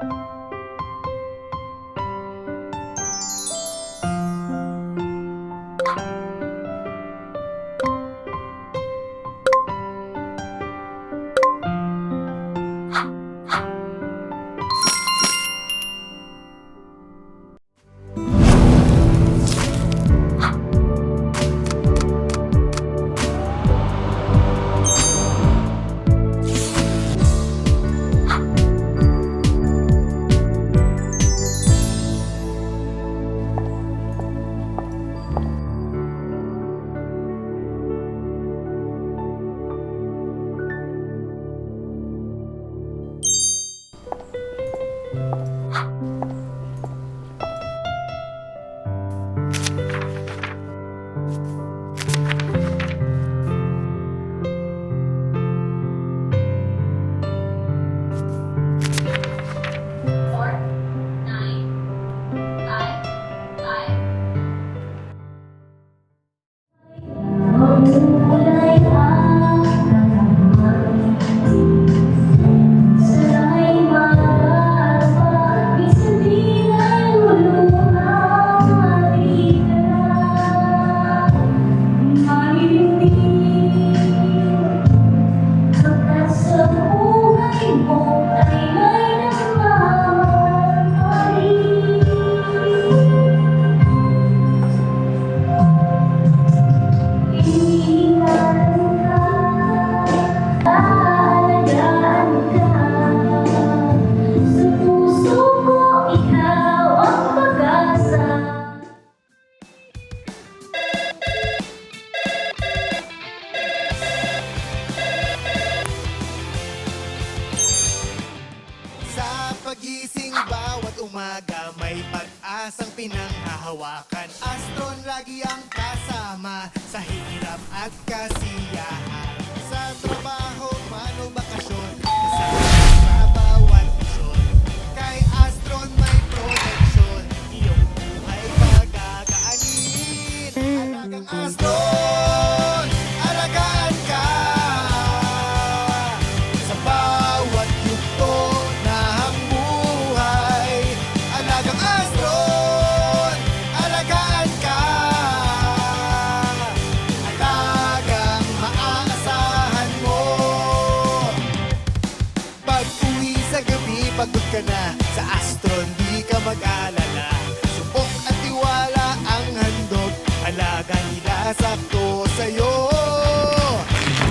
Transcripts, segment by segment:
you umaga may pag-asang pinanghahawakan. Astron lagi ang kasama sa hirap at kasiyahan pagod ka na Sa astron, di ka mag-alala Subok at tiwala ang handog Alaga nila sakto sa'yo.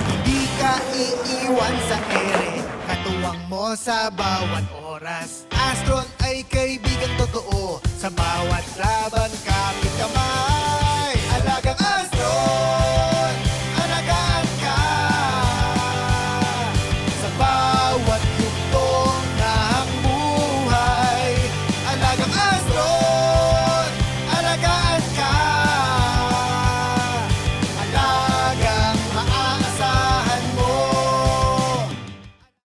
Hindi ka iiwan sa ere Katuwang mo sa bawat oras. Astron ay kaibigan totoo